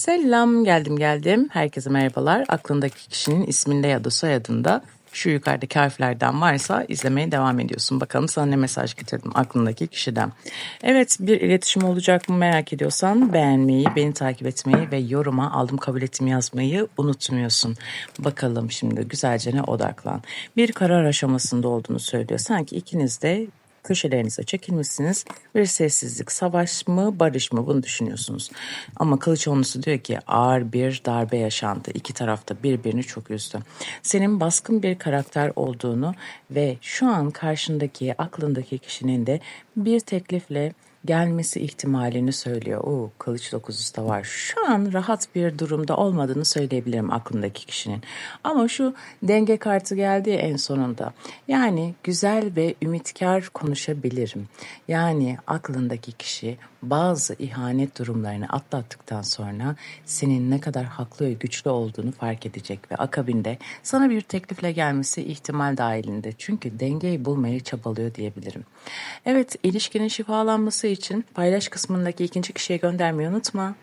Selam, geldim geldim. Herkese merhabalar. Aklındaki kişinin isminde ya da soyadında şu yukarıdaki harflerden varsa izlemeye devam ediyorsun. Bakalım sana ne mesaj getirdim aklındaki kişiden. Evet bir iletişim olacak mı merak ediyorsan beğenmeyi, beni takip etmeyi ve yoruma aldım kabul ettim yazmayı unutmuyorsun. Bakalım şimdi güzelce ne odaklan. Bir karar aşamasında olduğunu söylüyor. Sanki ikiniz de köşelerinize çekilmişsiniz. Bir sessizlik, savaş mı, barış mı bunu düşünüyorsunuz. Ama Kılıçoğlu'su diyor ki ağır bir darbe yaşandı. İki tarafta birbirini çok üzdü. Senin baskın bir karakter olduğunu ve şu an karşındaki, aklındaki kişinin de bir teklifle gelmesi ihtimalini söylüyor. Oo, kılıç dokuzusu da var. Şu an rahat bir durumda olmadığını söyleyebilirim aklındaki kişinin. Ama şu denge kartı geldi en sonunda. Yani güzel ve ümitkar konuşabilirim. Yani aklındaki kişi bazı ihanet durumlarını atlattıktan sonra senin ne kadar haklı ve güçlü olduğunu fark edecek ve akabinde sana bir teklifle gelmesi ihtimal dahilinde. Çünkü dengeyi bulmaya çabalıyor diyebilirim. Evet, ilişkinin şifalanması için paylaş kısmındaki ikinci kişiye göndermeyi unutma.